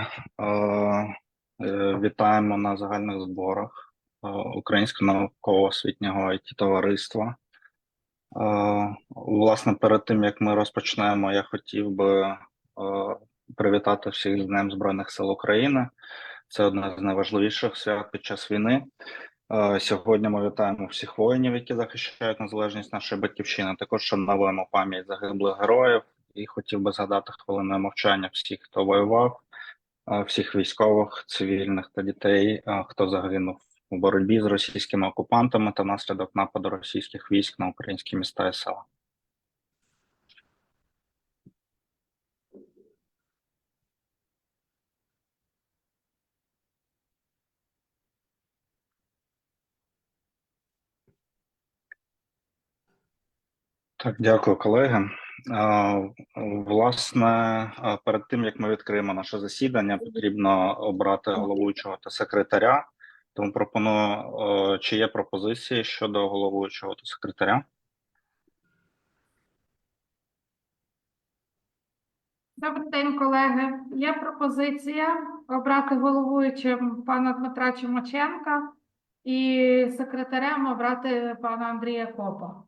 Е, Вітаємо на загальних зборах е, Українського науково-освітнього it товариства. Е, Власне, перед тим як ми розпочнемо, я хотів би привітати всіх з Днем Збройних сил України. Це одне з найважливіших свят під час війни. Сьогодні ми вітаємо всіх воїнів, які захищають незалежність нашої батьківщини. Також шануємо пам'ять загиблих героїв і хотів би згадати хвилиною мовчання всіх, хто воював, всіх військових, цивільних та дітей, е, хто загинув у боротьбі з російськими окупантами та внаслідок нападу російських військ на українські міста і села. Так, дякую, колеги. Власне, перед тим як ми відкриємо наше засідання, потрібно обрати головуючого та секретаря. Тому пропоную, чи є пропозиції щодо головуючого та секретаря? Добрий день, колеги. Є пропозиція обрати головуючим пана Дмитра Чумаченка і секретарем обрати пана Андрія Копа.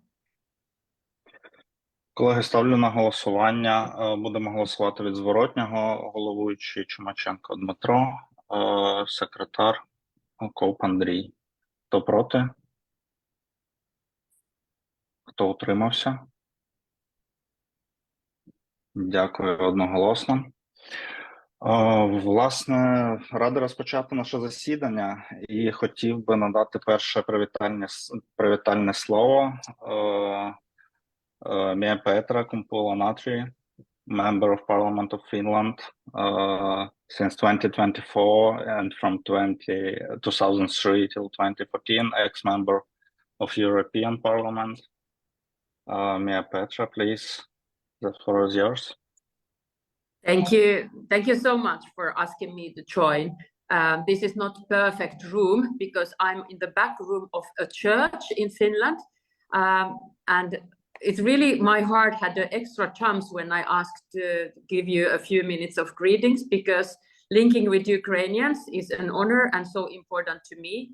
Колеги, ставлю на голосування. Е, Будемо голосувати від зворотнього. Головуючий Чумаченко Дмитро, е, секретар Коп Андрій. Хто проти? Хто утримався? Дякую одноголосно. Е, Власне, радий розпочати наше засідання і хотів би надати перше привітальне, привітальне слово Uh, me and Petra Kumpula-Natri, Member of Parliament of Finland uh, since 2024 and from 20, 2003 till 2014, ex-member of European Parliament. Uh, Mia Petra, please, the floor is yours. Thank you. Thank you so much for asking me to join. Um, this is not perfect room because I'm in the back room of a church in Finland. Um, and it's really my heart had the extra chance when I asked to give you a few minutes of greetings because linking with Ukrainians is an honor and so important to me.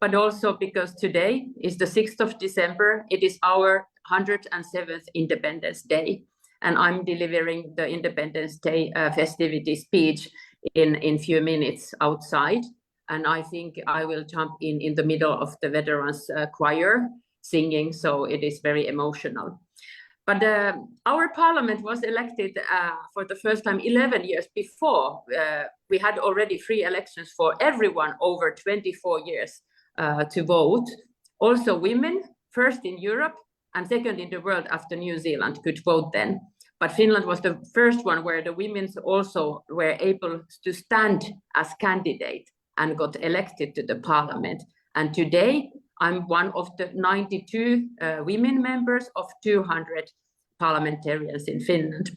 But also because today is the 6th of December, it is our 107th Independence Day and I'm delivering the Independence Day uh, festivity speech in in few minutes outside. And I think I will jump in in the middle of the veterans uh, choir singing, so it is very emotional. But uh, our parliament was elected uh, for the first time 11 years before. Uh, we had already free elections for everyone over 24 years uh, to vote. Also, women, first in Europe and second in the world after New Zealand, could vote then but Finland was the first one where the women also were able to stand as candidate and got elected to the parliament. And today I'm one of the 92 uh, women members of 200 parliamentarians in Finland.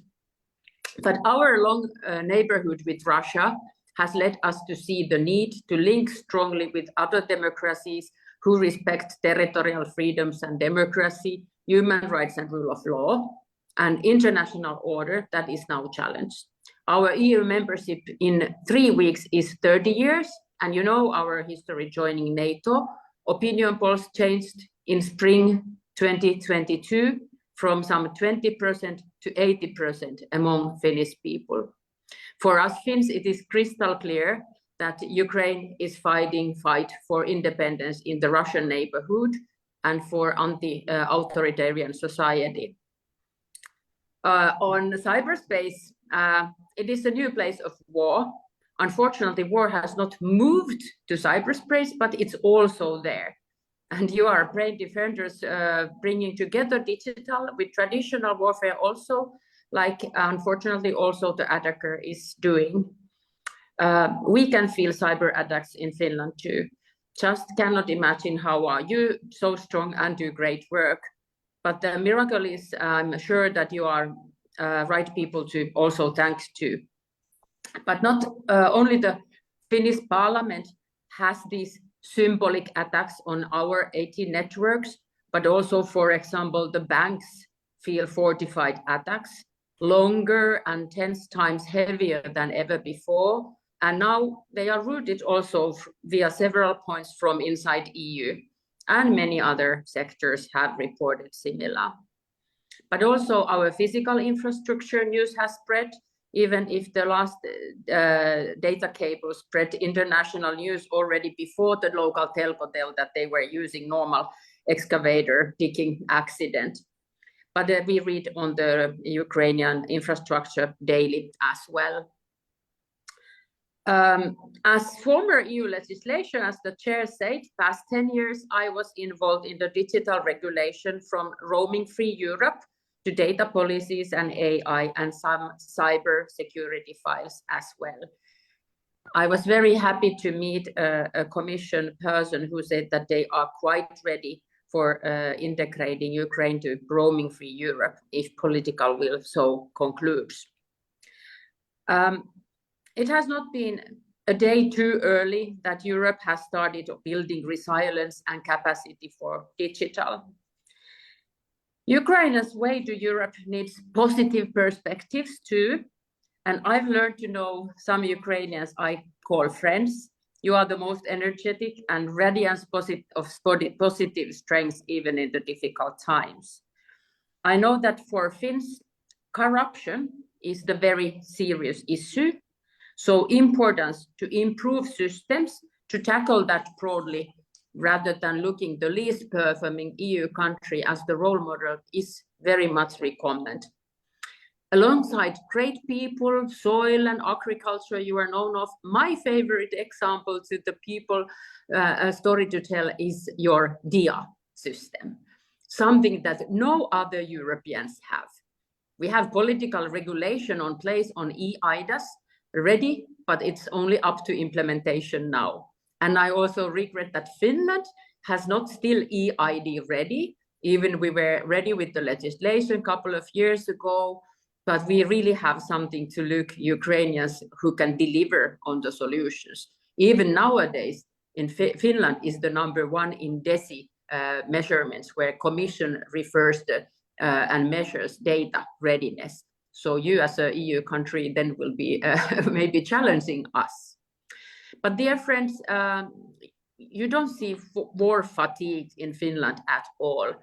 But our long uh, neighborhood with Russia has led us to see the need to link strongly with other democracies who respect territorial freedoms and democracy, human rights and rule of law and international order that is now challenged. Our EU membership in three weeks is 30 years, and you know our history joining NATO. Opinion polls changed in spring 2022 from some 20% to 80% among Finnish people. For us Finns, it is crystal clear that Ukraine is fighting fight for independence in the Russian neighborhood and for anti-authoritarian society uh, on cyberspace, uh, it is a new place of war. Unfortunately, war has not moved to cyberspace, but it's also there. And you are brave defenders uh, bringing together digital with traditional warfare also, like unfortunately also the attacker is doing. Uh, we can feel cyber attacks in Finland too. Just cannot imagine how are you so strong and do great work but the miracle is i'm sure that you are uh, right people to also thank to but not uh, only the finnish parliament has these symbolic attacks on our at networks but also for example the banks feel fortified attacks longer and 10 times heavier than ever before. And now they are rooted also via several points from inside EU. And many other sectors have reported similar. But also our physical infrastructure news has spread, even if the last uh, data cable spread international news already before the local telco tell that they were using normal excavator digging accident. But uh, we read on the Ukrainian infrastructure daily as well. Um, as former EU legislation, as the chair said, past 10 years, I was involved in the digital regulation from roaming free Europe to data policies and AI and some cyber security files as well. I was very happy to meet a, a commission person who said that they are quite ready for uh, integrating Ukraine to roaming free Europe if political will so concludes. Um, it has not been a day too early that Europe has started building resilience and capacity for digital. Ukraine's way to Europe needs positive perspectives too. And I've learned to know some Ukrainians I call friends. You are the most energetic and radiance posi- of positive strengths, even in the difficult times. I know that for Finns, corruption is the very serious issue. So importance to improve systems to tackle that broadly rather than looking the least performing EU country as the role model is very much recommended. Alongside great people, soil and agriculture you are known of, my favorite example to the people uh, a story to tell is your DIA system, something that no other Europeans have. We have political regulation on place on e-IDAS ready, but it's only up to implementation now. And I also regret that Finland has not still e-ID ready, even we were ready with the legislation a couple of years ago, but we really have something to look Ukrainians who can deliver on the solutions. Even nowadays, in Fi- Finland is the number one in DESI uh, measurements, where Commission refers to uh, and measures data readiness. So you as a EU country then will be uh, maybe challenging us. But dear friends, um, you don't see war fatigue in Finland at all.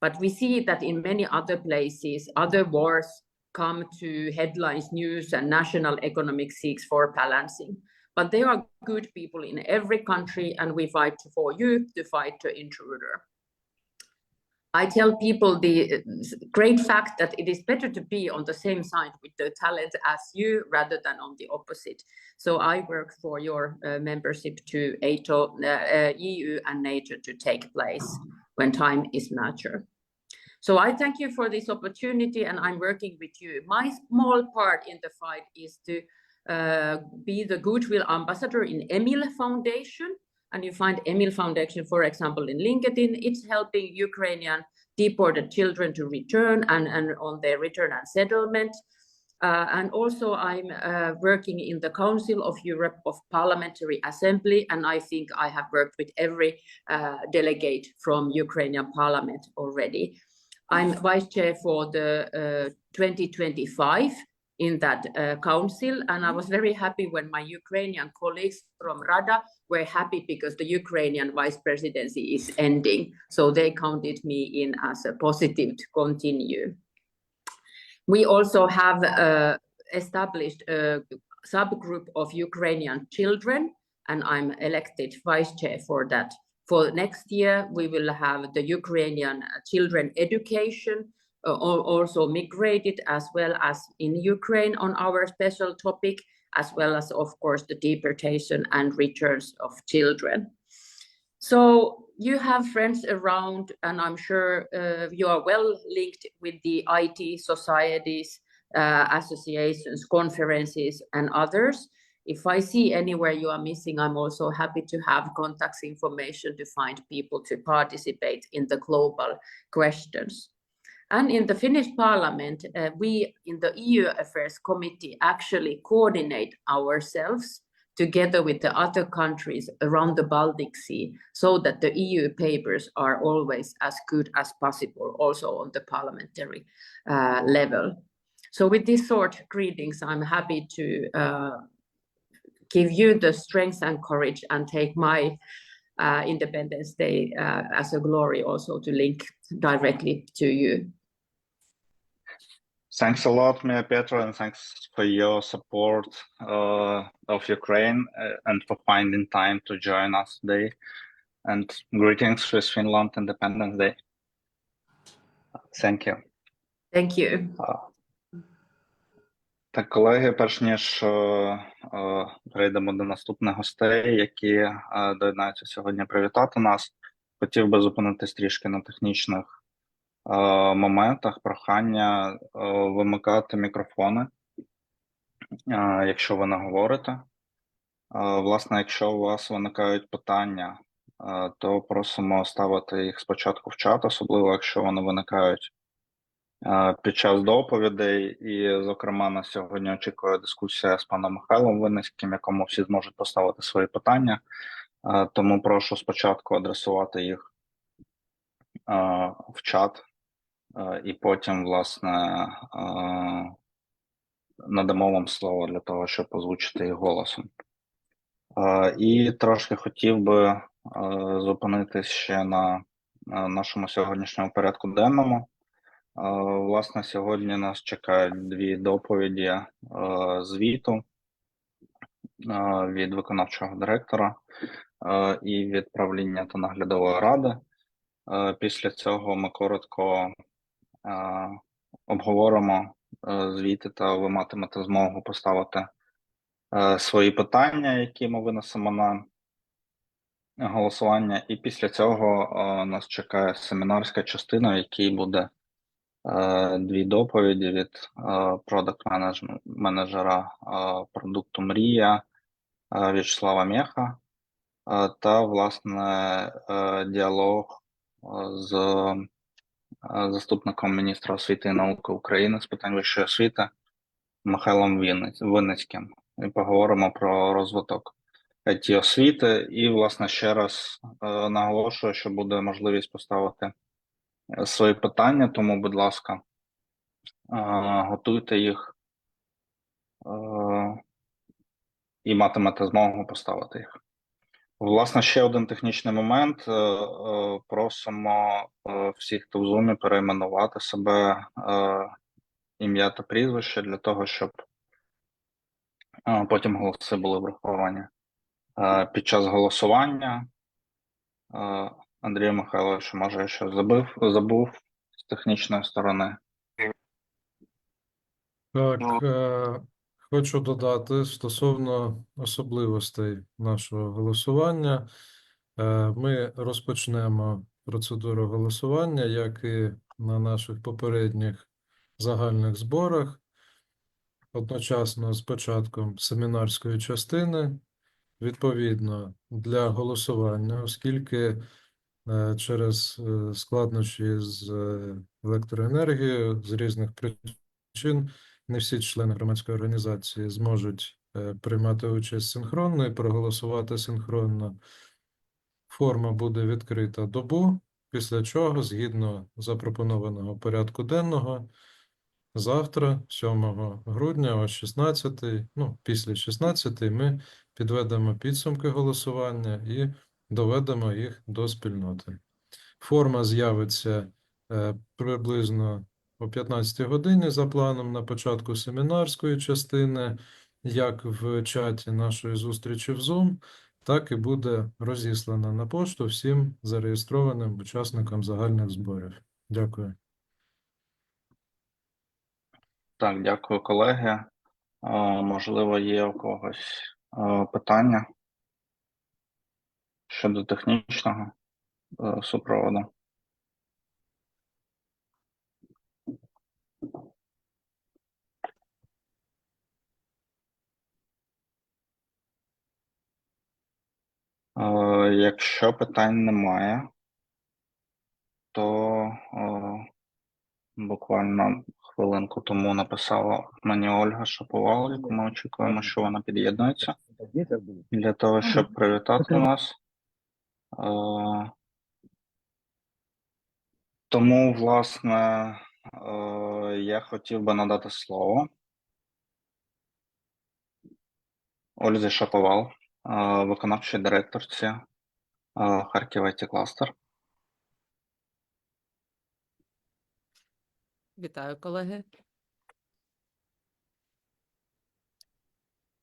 But we see that in many other places, other wars come to headlines, news, and national economic seeks for balancing. But there are good people in every country, and we fight for you to fight the intruder. I tell people the uh, great fact that it is better to be on the same side with the talent as you rather than on the opposite. So I work for your uh, membership to ATO, uh, uh, EU and NATO to take place when time is mature. So I thank you for this opportunity and I'm working with you. My small part in the fight is to uh, be the goodwill ambassador in Emil Foundation. And you find Emil Foundation, for example, in LinkedIn. It's helping Ukrainian deported children to return and, and on their return and settlement. Uh, and also I'm uh, working in the Council of Europe of Parliamentary Assembly, and I think I have worked with every uh, delegate from Ukrainian Parliament already. I'm vice chair for the uh, 2025 in that uh, council, and I was very happy when my Ukrainian colleagues from Rada were happy because the Ukrainian vice presidency is ending. So they counted me in as a positive to continue. We also have uh, established a subgroup of Ukrainian children, and I'm elected vice chair for that. For next year, we will have the Ukrainian children education, also migrated as well as in Ukraine on our special topic, as well as, of course, the deportation and returns of children. So you have friends around, and I'm sure uh, you are well linked with the IT societies, uh, associations, conferences, and others. If I see anywhere you are missing, I'm also happy to have contacts information to find people to participate in the global questions. And in the Finnish parliament, uh, we in the EU Affairs Committee actually coordinate ourselves together with the other countries around the Baltic Sea so that the EU papers are always as good as possible, also on the parliamentary uh, level. So with these short greetings, I'm happy to uh, give you the strength and courage and take my uh, Independence Day uh, as a glory also to link directly to you. Thanks a lot, Mia Petra, and thanks for your support uh, of Ukraine uh, and for finding time to join us today. And greetings with Finland Independence Day. Thank you. Thank you. Так, колеги, перш ніж е, е, перейдемо до наступних гостей, які е, доєднаються сьогодні привітати нас, хотів би зупинитись трішки на технічних е, моментах. Прохання е, вимикати мікрофони, е, якщо ви не говорите. Е, власне, якщо у вас виникають питання, е, то просимо ставити їх спочатку в чат, особливо якщо вони виникають е, під час доповідей, і, зокрема, на сьогодні очікує дискусія з паном Михайлом Винницьким, якому всі зможуть поставити свої питання. Е, Тому прошу спочатку адресувати їх е, в чат, е, і потім, власне, е, надамо вам слово для того, щоб озвучити їх голосом. І трошки хотів би зупинитись ще на нашому сьогоднішньому порядку денному. Власне, сьогодні нас чекають дві доповіді е, звіту е, від виконавчого директора е, і від правління та наглядової ради. Після цього ми коротко обговоримо е, звіти, та ви матимете змогу поставити е, свої питання, які ми винесемо на голосування. І після цього е, нас чекає семінарська частина, в якій буде е, дві доповіді від продакт менеджера е, продукту Мрія е, В'ячеслава Мєха е, та власне е, діалог е, з е, заступником міністра освіти і науки України з питань вищої освіти Михайлом Винницьким. І поговоримо про розвиток it освіти. І, власне, ще раз е, наголошую, що буде можливість поставити е, свої питання, тому, будь ласка, е, готуйте їх і матимете змогу поставити їх. Власне, ще один технічний момент. Е, е, Просимо е, всіх, хто в зумі, перейменувати себе ім'я та прізвище для того, щоб потім голоси були враховані. Під час голосування Андрію Михайловичу, може, я щось забив, забув з технічної сторони. Так, е, хочу додати стосовно особливостей нашого голосування. Е, Ми розпочнемо процедуру голосування, як і на наших попередніх загальних зборах, одночасно з початком семінарської частини. Відповідно, для голосування, оскільки е, через е, складнощі з електроенергією з різних причин не всі члени громадської організації зможуть е, приймати участь синхронно і проголосувати синхронно. Форма буде відкрита добу, після чого, згідно запропонованого порядку денного, завтра, 7 грудня о 16, ну, після 16 ми підведемо підсумки голосування і доведемо їх до спільноти. Форма з'явиться е, приблизно о 15 годині за планом на початку семінарської частини, як в чаті нашої зустрічі в Zoom, так і буде розіслана на пошту всім зареєстрованим учасникам загальних зборів. Дякую. Так, дякую, колеги. Можливо, є у когось питання щодо технічного е, супроводу. Якщо питань немає, то буквально хвилинку тому написала мені Ольга Шаповал, яку ми очікуємо, що вона під'єднується для того, щоб привітати нас. Тому, власне, я хотів би надати слово. Ользі Шаповал, виконавчій директорці Харків IT Cluster. Вітаю, колеги.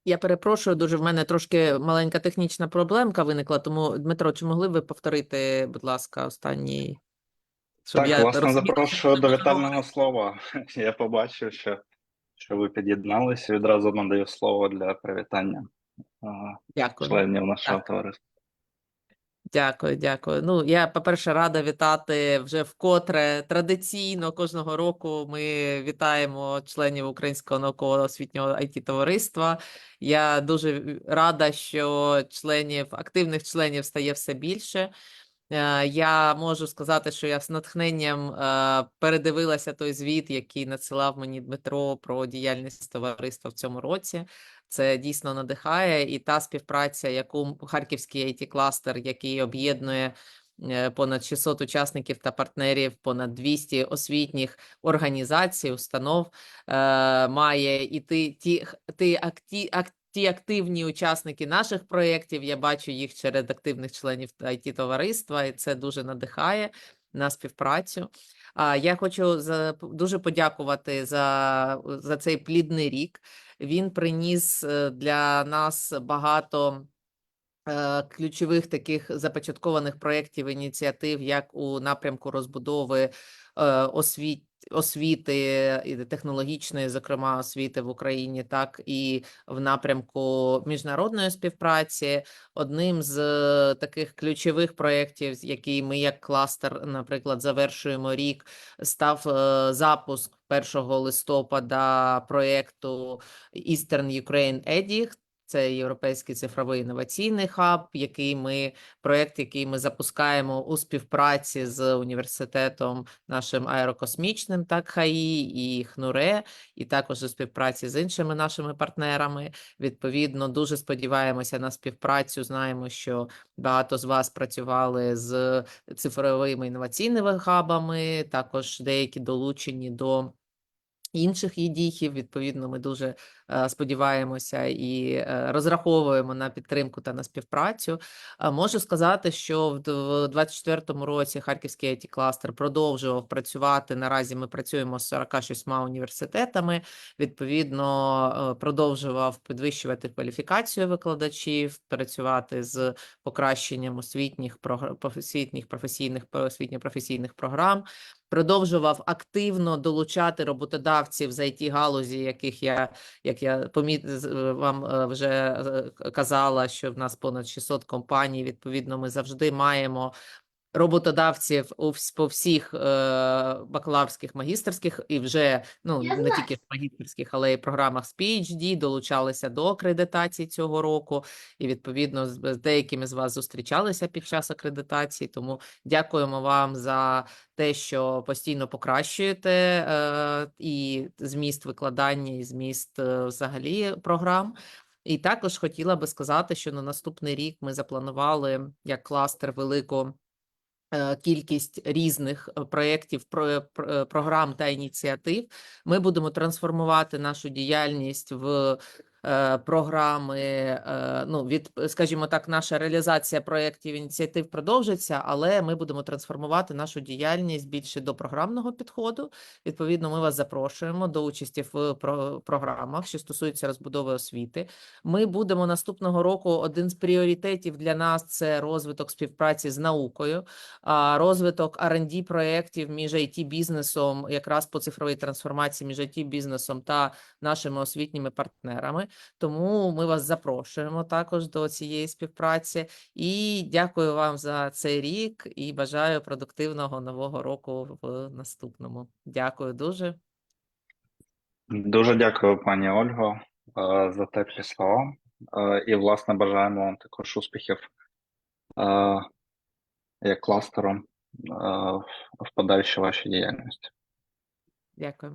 Я перепрошую, дуже в мене трошки маленька технічна проблемка виникла, тому, Дмитро, чи могли ви повторити, будь ласка, останній, щоб Так, я власне, розуміла, запрошую до вітального слова. Я побачив, що, що ви під'єдналися. Відразу надаю слово для привітання Дякую. членів нашого товариства. Дякую, дякую. Ну, я, по-перше, рада вітати вже вкотре традиційно кожного року ми вітаємо членів Українського науково-освітнього it товариства. Я дуже рада, що членів, активних членів стає все більше. Е, Я можу сказати, що я з натхненням е, передивилася той звіт, який надсилав мені Дмитро про діяльність товариства в цьому році. Це дійсно надихає, і та співпраця, яку Харківський it кластер, який об'єднує е, понад 600 учасників та партнерів, понад 200 освітніх організацій, установ, має і ті, ті, ті, ак, ті активні учасники наших проєктів. Я бачу їх серед активних членів it товариства, і це дуже надихає на співпрацю. А я хочу за, дуже подякувати за, за цей плідний рік. Він приніс е, для нас багато ключових таких започаткованих проєктів, ініціатив, як у напрямку розбудови е, освіт, освіти і технологічної, зокрема освіти в Україні, так і в напрямку міжнародної співпраці. Одним з е, таких ключових проєктів, який ми як кластер, наприклад, завершуємо рік, став е, запуск 1 листопада проєкту Eastern Ukraine EDIC. Це європейський цифровий інноваційний хаб, який ми проєкт, який ми запускаємо у співпраці з університетом нашим аерокосмічним, так ХАІ і ХНУРЕ, і також у співпраці з іншими нашими партнерами. Відповідно, дуже сподіваємося на співпрацю. Знаємо, що багато з вас працювали з цифровими інноваційними хабами, також деякі долучені до інших їдіхів. Відповідно, ми дуже е, сподіваємося і е, розраховуємо на підтримку та на співпрацю. Е, Можу сказати, що в д- в 24-му році Харківський it кластер продовжував працювати. Наразі ми працюємо з 46 університетами. Відповідно, продовжував підвищувати кваліфікацію викладачів, працювати з покращенням освітніх освітніх професійних освітньо-професійних програм продовжував активно долучати роботодавців з it галузі, яких я, як я поміт е, вам е, вже е, казала, що в нас понад 600 компаній. Відповідно, ми завжди маємо. Роботодавців по всіх е, бакалаврських, магістерських і вже ну не тільки магістерських, але й програмах з PhD долучалися до акредитації цього року. І відповідно з деякими з вас зустрічалися під час акредитації. Тому дякуємо вам за те, що постійно покращуєте е, і зміст викладання, і зміст е, взагалі програм. І також хотіла би сказати, що на наступний рік ми запланували як кластер велику е, кількість різних е, проєктів, про- про- е, програм та ініціатив. Ми будемо трансформувати нашу діяльність в е, програми. е, Ну, від, скажімо так, наша реалізація проєктів ініціатив продовжиться, але ми будемо трансформувати нашу діяльність більше до програмного підходу. Відповідно, ми вас запрошуємо до участі в про- програмах, що стосуються розбудови освіти. Ми будемо наступного року. Один з пріоритетів для нас це розвиток співпраці з наукою, розвиток R&D проєктів між it бізнесом, якраз по цифровій трансформації між it бізнесом та нашими освітніми партнерами. Тому ми вас запрошуємо також до цієї співпраці. І дякую вам за цей рік і бажаю продуктивного нового року в наступному. Дякую дуже. Дуже дякую, пані Ольго, е, за теплі слова. Е, І, власне, бажаємо вам також успіхів е, як кластеру е, в подальшій вашій діяльності. Дякую.